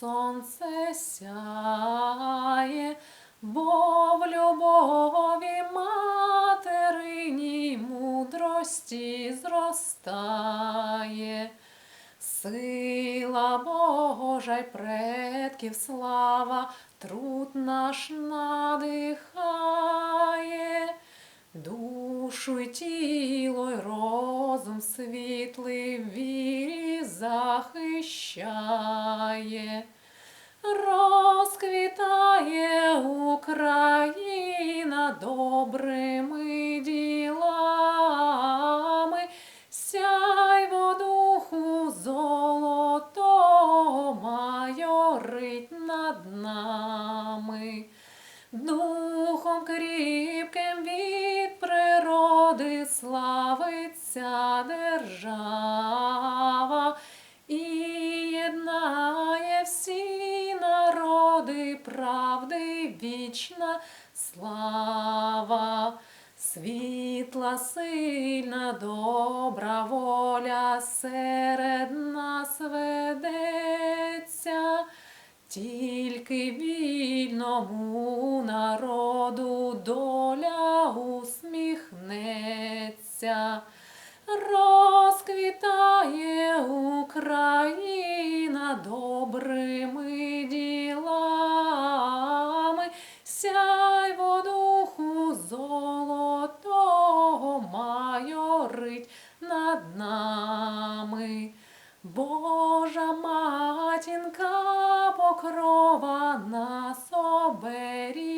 сонце сяє, бо в любові материній мудрості зростає. Сила Божа й предків слава, труд наш надихає, душу й тіло й розум світлий захищає. Розквітає Україна добрими ділами, сяйво духу золотого майорить над нами. Духом кріпким від природи славиться держава народи правди вічна слава. Світла, сильна, добра воля серед нас ведеться, тільки вільному народу доля усміхнеться. Розквітає Україна добрими ділами, майорить над нами. Божа матінка покрова нас оберігає,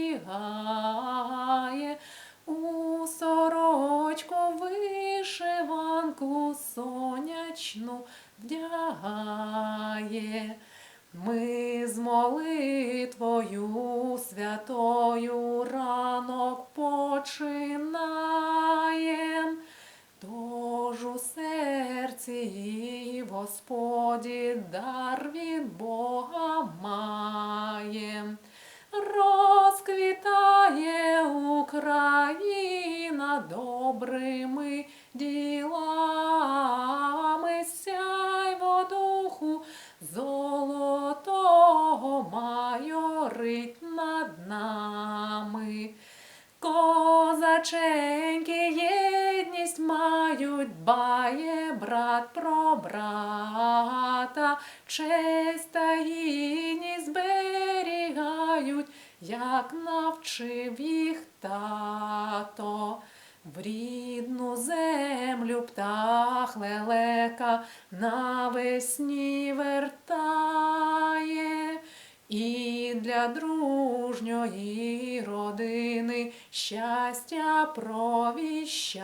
у сорочку вишиванку сонячну вдягає. Ми з молитвою святою ранок починаєм. І Господі дар від Бога маєм. Розквітає Україна добрими ділами, сяйво духу золотого майорить над нами. Козаченьки єдність мають, бає брат про брата, честь та гідність зберігають, як навчив їх тато. В рідну землю птах лелека навесні вертає. І для дружньої родини щастя провіщає.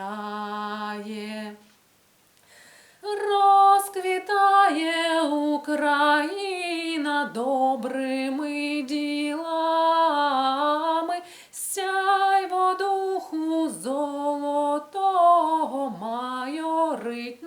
Розквітає Україна добрими ділами, сяйво духу золотого майорить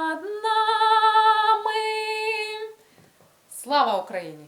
над нами. Слава Україні!